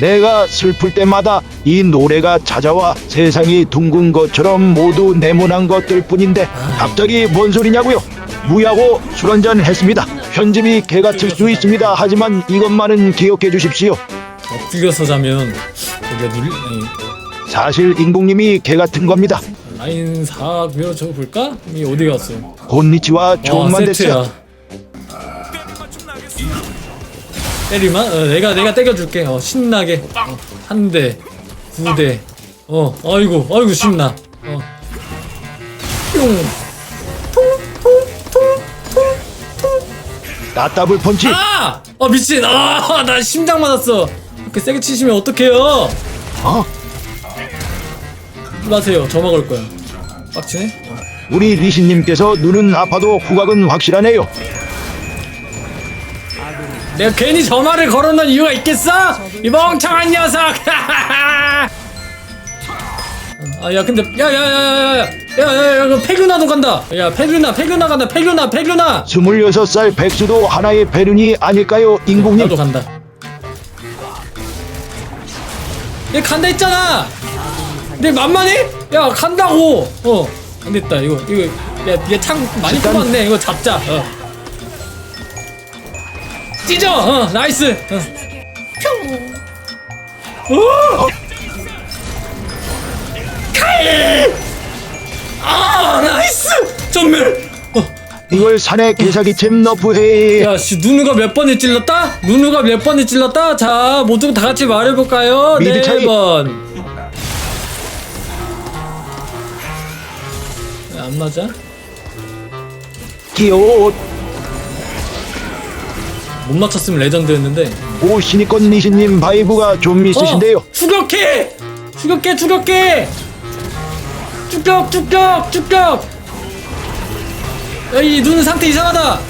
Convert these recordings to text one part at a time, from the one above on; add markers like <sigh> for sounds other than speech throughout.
내가 슬플 때마다 이 노래가 찾아와 세상이 둥근 것처럼 모두 네모난 것들 뿐인데 갑자기 뭔 소리냐고요? 무야고 술 한잔 했습니다. 편집이 개 같을 수 있습니다. 하지만 이것만은 기억해 주십시오. 엎드려서 자면 여기가 눌 아니, 사실 인공님이 개 같은 겁니다. 라인 4 밀어줘 볼까? 이 어디 갔어? 곤니치와 좋은 만 세트야. 됐어요. 때리만? 어, 내가 내가 때려줄게. 어, 신나게. 어, 한 대, 두 대. 어, 아이고, 아이고 신나. 어. 뿅. 나따블 펀치. 아! 어 미친. 아, 나 심장 맞았어. 이렇게 세게 치시면 어떡해요? 어? 마세요. 저 먹을 거야. 빡치네. 어. 우리 리신님께서 눈은 아파도 후각은 확실하네요. 내가 괜히 저 말을 걸어놓은 이유가 있겠어? 이 멍청한 녀석! <laughs> 아, 야, 근데, 야, 야, 야, 야, 야, 야, 야, 야, 야, 페규나도 간다! 야, 페규나, 페규나 간다, 페규나, 페규나! 26살 백수도 하나의 배륜이 아닐까요, 인공님? 나도 간다. 얘 간다 했잖아! 내 만만해? 야, 간다고! 어, 안 됐다, 이거, 이거, 야, 얘창 많이 일단- 뽑았네, 이거 잡자, 어. 찢어! 어, 나이스! 어. 뿅! 오! 칼! 아, 나이스! 전멸! 어. 이걸 산에 개사기챔 너프해. 야, 씨, 누누가 몇 번을 찔렀다? 누누가 몇 번을 찔렀다? 자, 모두 다 같이 말해볼까요? 미드 네 차이. 번. 왜안 맞아? 기어 못 맞췄으면 레전드였는데. 오시니권 리신님 바이브가 좀 있으신데요. 어, 추격해! 추격해, 추격해! 추격, 추격, 추격! 야, 이 눈 상태 이상하다!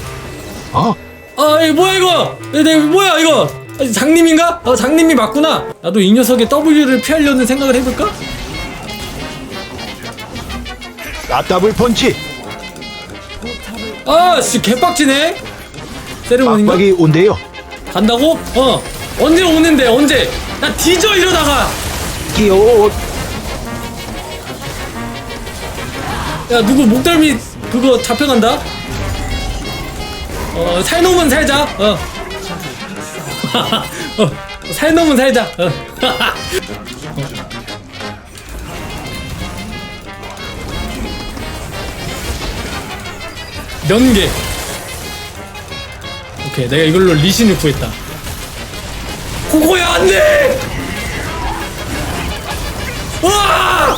어? 아, 이 뭐야 이거? 내, 내 뭐야 이거? 아, 장님인가? 어, 장님이 맞구나. 나도 이 녀석의 W를 피하려는 생각을 해볼까? 나따블 펀치. 아, 씨 개빡치네. 세레모니인가? 빡빡이 온대요. 간다고? 어. 언제 오는데? 언제? 나 뒤져 이러다가. 기어 야 누구 목덜미 그거 잡혀간다. 어, 살놈은 살자. 어. <laughs> 어. 살놈은 살자. 어. <laughs> 연계. 오케이, 내가 이걸로 리신을 구했다. 코코야 안 돼! 와!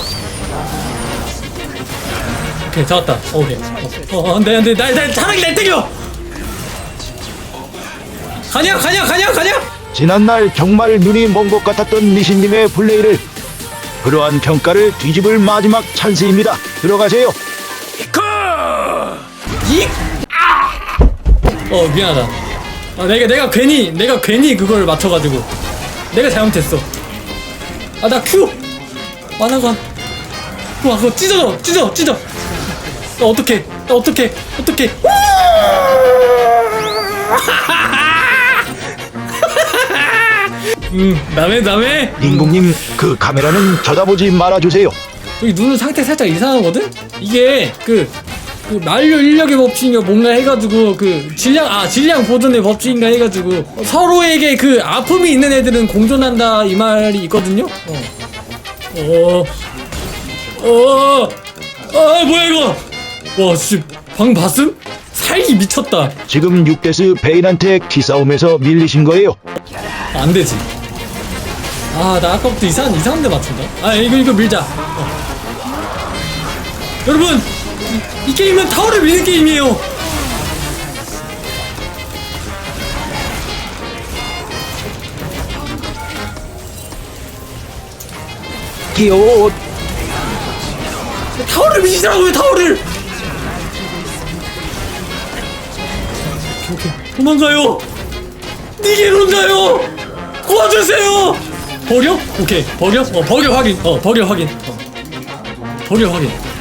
오케이, 잡았다. 어, 오케이. 어, 어, 안 돼, 안 돼. 날, 날, 차라리 날 때려! 가냐, 가냐, 가냐, 가냐! 지난날 정말 눈이 먼 것 같았던 리신님의 플레이를 그러한 평가를 뒤집을 마지막 찬스입니다. 들어가세요. 이! 어, 미안하다. 아, 내가, 내가 괜히, 내가 괜히 그걸 맞춰가지고. 내가 잘못했어. 아, 나 큐! 만화관. 와, 그거 찢어져! 찢어! 찢어! 나 어떡해! 나 어떡해! 어떡해! <laughs> 음, 남해, 남해! 인공님 그 카메라는 쳐다보지 말아주세요. 여기 눈은 상태 살짝 이상하거든? 이게 그, 그 만료 인력의 법칙인가 뭔가 해가지고 그 질량, 아, 질량 보존의 법칙인가 해가지고 서로에게 그 아픔이 있는 애들은 공존한다 이 말이 있거든요? 어. 어. 어. 아, 뭐야 이거! 와, 씨, 방 봤음? 살기 미쳤다. 지금 6대스 베인한테 기싸움에서 밀리신 거예요. 안 되지. 아, 나 아까부터 이상한, 이상한 데 맞춘다. 아, 이거, 이거 밀자. 어. 여러분, 이, 이 게임은 타워를 미는 게임이에요. 기어 타워를 미시라고요, 타워를! 오케이, 오케이. 도망가요! 니게론 가요! 도와주세요! 버려? 오케이, 버려? 어, 버려 확인. 어, 버려 확인. 어. 버려 확인.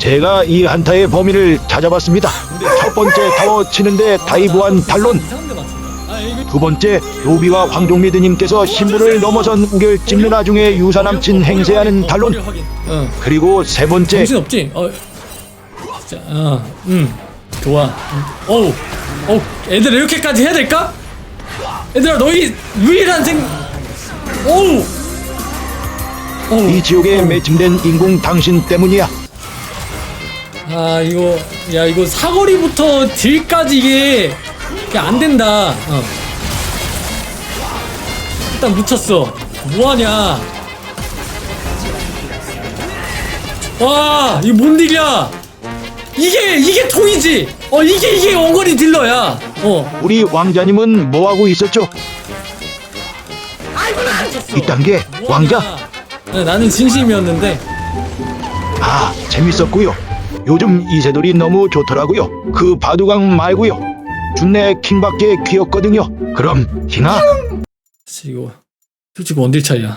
제가 이 한타의 범인을 찾아봤습니다. 첫 번째 타워 치는데 다이브한 탈론 두 번째, 로비와 황종미드님께서 신분을 넘어선 우결 찍는 와중에 유사 남친 행세하는. 어. 그리고 세 번째, 정신 없지? 어. 진짜, 어, 음, 좋아. 음, 어우, 어, 애들 이렇게까지 해야 될까? 얘들아, 너희 유일한 생, 어우, 어우. 이 지옥에 매칭된 인공 당신 때문이야. 아, 이거, 야, 이거 사거리부터 딜까지 이게, 이게 안 된다. 어. 일단 묻혔어. 뭐하냐? 와, 이거 뭔 딜이야? 이게, 이게 통이지? 어, 이게, 이게 원거리 딜러야. 어. 우리 왕자님은 뭐 하고 있었죠? 이딴 게 왕자? 네, 나는 진심이었는데. 아, 재밌었고요. 요즘 이세돌이 너무 좋더라고요. 그 바두강 말고요. 준내 킹밖에 귀엽거든요. 그럼 킹아 이거, 솔직히 원딜 차이야.